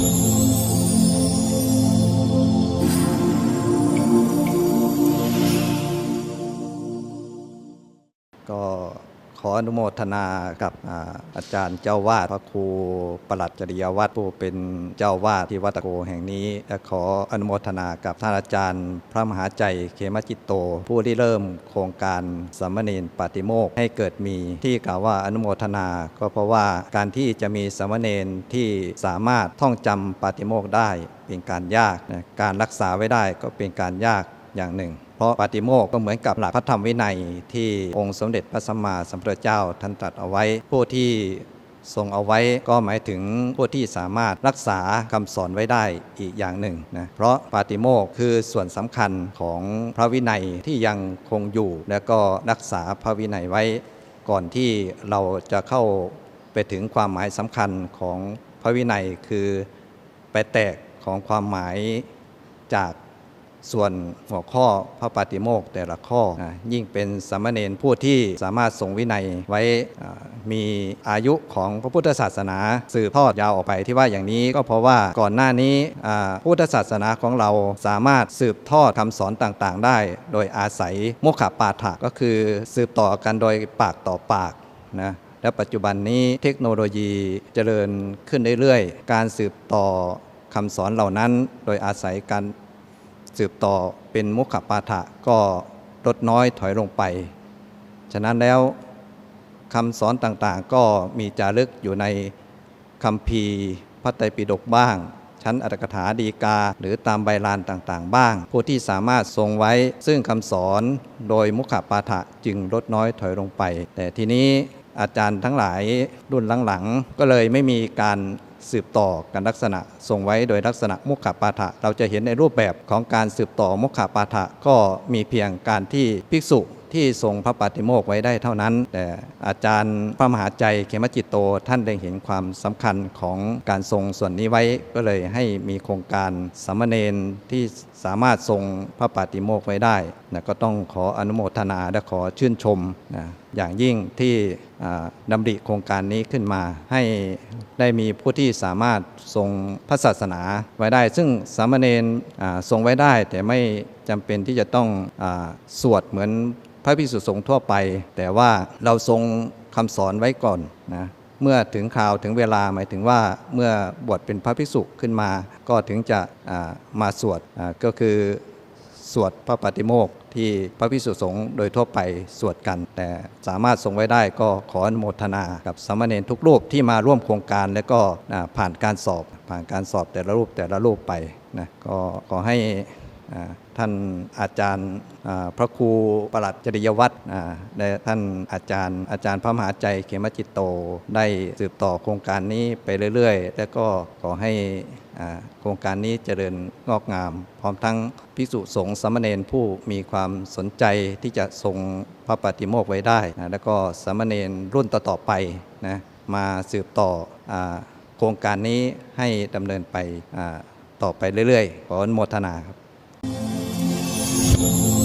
Thank you. ขออนุโมทนากับอาอาจารย์เจ้าวาดพระครูประหลัดจริยวัตรผู้เป็นเจ้าวาดที่วัดตะโกแห่งนี้และขออนุโมทนากับท่านอาจารย์พระมหาใจเขมจิตโต ผู้ที่เริ่มโครงการสมเณรปาติโมกให้เกิดมีที่กล่าวว่าอนุโมทนาก็เพราะว่าการที่จะมีสมเณรที่สามารถท่องจำปาติโมกได้เป็นการยากนะการรักษาไว้ได้ก็เป็นการยาก อย่างหนึ่ง เพราะปาติโมกก็เหมือนกับหลักพระธรรมวินัยที่องค์สมเด็จพระสัมมาสัมพุทธเจ้าท่านตรัสเอาไว้ผู้ที่ทรงเอาไว้ก็หมายถึงผู้ที่สามารถรักษาคำสอนไว้ได้อีกอย่างหนึ่งนะเพราะปาติโมกคือส่วนสำคัญของพระวินัยที่ยังคงอยู่ และก็รักษาพระวินัยไว้ ก่อนที่เราจะเข้าไปถึงความหมายสำคัญของพระวินัยคือไปแตกของความหมายจาก ส่วนหัวข้อพระปาติโมกข์แต่ละข้อ ยิ่งเป็นสามเณรผู้ที่สามารถทรงวินัยไว้มีอายุของพระพุทธศาสนา สืบทอดยาวออกไปที่ว่าอย่างนี้ก็เพราะว่าก่อนหน้านี้พุทธศาสนาของเราสามารถสืบทอดคำสอนต่างๆ ได้ โดยอาศัยโมขปาฐะก็คือสืบต่อกันโดยปากต่อปากนะและปัจจุบันนี้เทคโนโลยีเจริญขึ้นเรื่อยๆ การสืบต่อคำสอนเหล่านั้น โดยอาศัยการ สืบต่อเป็นมุขปาฐะก็ลดน้อยถอยลงไป ฉะนั้นแล้วคำสอนต่างๆ ก็มีจารึกอยู่ในคำพีพระไตรปิฎกบ้าง ชั้นอัตถกถาดีกา หรือตามใบลานต่างๆ บ้าง ผู้ที่สามารถทรงไว้ซึ่งคำสอนโดยมุขปาฐะจึงลดน้อยถอยลงไป แต่ทีนี้อาจารย์ทั้งหลายรุ่นหลังๆ ก็เลยไม่มีการ สืบต่อกันลักษณะทรงไว้โดยลักษณะมุขปาฐะเราจะเห็นในรูปแบบของการสืบต่อมุขปาฐะก็มีเพียงการที่ภิกษุ ที่ทรงพระปาติโมกข์ไว้ได้เท่านั้น แต่อาจารย์พระมหาใจเขมจิตโตท่านได้เห็นความสำคัญของการทรงส่วนนี้ไว้ก็เลยให้มีโครงการสามเณรที่สามารถทรงพระปาติโมกข์ไว้ได้นะก็ต้องขออนุโมทนาและขอชื่นชมนะอย่างยิ่งที่ดำริโครงการนี้ขึ้นมา ให้ได้มีผู้ที่สามารถทรงพระศาสนาไว้ได้ ซึ่งสามเณรอ่าทรงไว้ได้แต่ไม่ จำเป็นที่จะต้องอสวดเหมือนพระภิกษุสงฆ์ทั่วไป แต่ว่าเราทรงคำสอนไว้ก่อนนะเมื่อถึงคราวถึงเวลาหมายถึงว่าเมื่อบวชเป็นพระภิกษุขึ้นมา ก็ถึงจะามาสวดก็คือสวดพระปฏิโมกข์ที่พระพิสุสงฆ์โดยทั่วไปสวดกัน แต่สามารถทรงไว้ได้ก็ขออนุโมทนากับสามเณรทุกรูปที่มาร่วมโครงการ และก็ผ่านการสอบ ผ่านการสอบแต่ละรูปแต่ละรูปไปนะก็ขอให้ ท่านอาจารย์พระครูประหลัดจริยวัตรและท่านอาจารย์ อาจารย์พระมหาใจเขมจิตโต ได้สืบต่อโครงการนี้ไปเรื่อยๆ แล้วก็ขอให้โครงการนี้เจริญงอกงาม พร้อมทั้งภิกษุสงฆ์สามเณรผู้มีความสนใจที่จะทรงพระปฏิโมกขไว้ได้นะแล้วก็สามเณรรุ่นต่อๆไปนะมาสืบต่ออโครงการนี้ให้ดำเนินไปต่อไปเรื่อยๆ ขออนุโมทนาครับ Thank you.